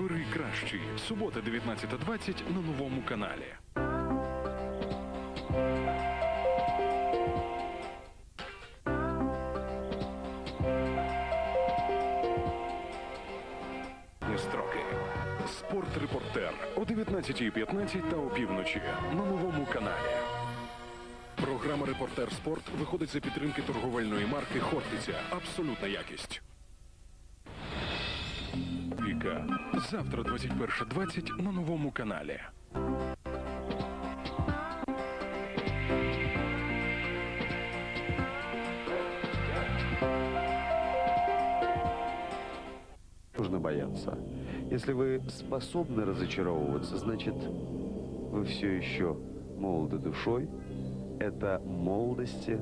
Бери кращий. Субота 19.20 на новому каналі. Строки. Спорт-репортер о 19.15 та опівночі на новому каналі. Програма Репортер Спорт виходить за підтримки торговельної марки Хортиця. Абсолютна якість. Завтра 21.20 на новому каналі. нужно бояться. Если вы способны разочаровываться, значит, вы все еще молоды душой. Это молодости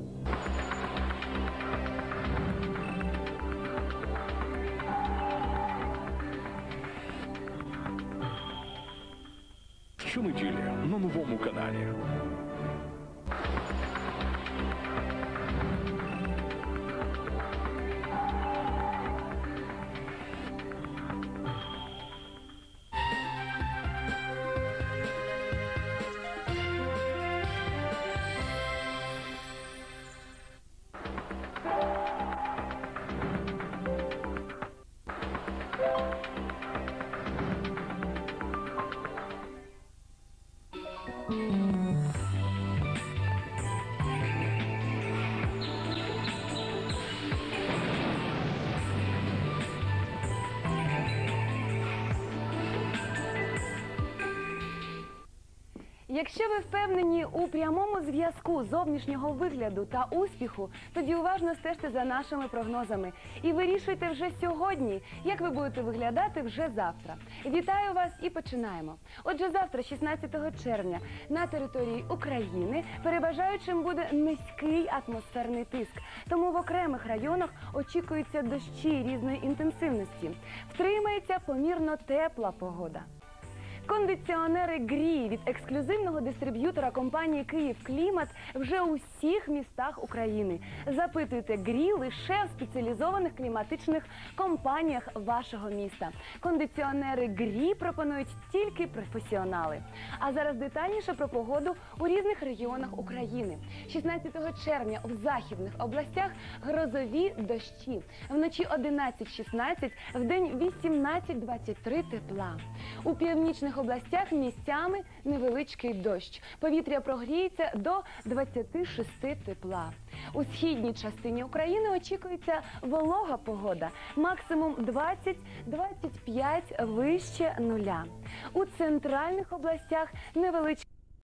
Щонеділі на новому каналі. Mm-hmm. Якщо ви впевнені у прямому зв'язку зовнішнього вигляду та успіху, тоді уважно стежте за нашими прогнозами і вирішуйте вже сьогодні, як ви будете виглядати вже завтра. Вітаю вас і починаємо. Отже, завтра, 16 червня, на території України переважаючим буде низький атмосферний тиск. Тому в окремих районах очікуються дощі різної інтенсивності. Втримається помірно тепла погода. Кондиціонери Грі від ексклюзивного дистриб'ютора компанії Київ Клімат вже у всіх містах України. Запитуйте Грі лише в спеціалізованих кліматичних компаніях вашого міста. Кондиціонери Грі пропонують тільки професіонали. А зараз детальніше про погоду у різних регіонах України. 16 червня в західних областях грозові дощі. Вночі 11-16, вдень 18-23 тепла. У північних областях місцями невеличкий дощ. Повітря прогріється до 26 тепла. У східній частині України очікується волога погода, максимум 20-25 вище нуля. У центральних областях невеличкий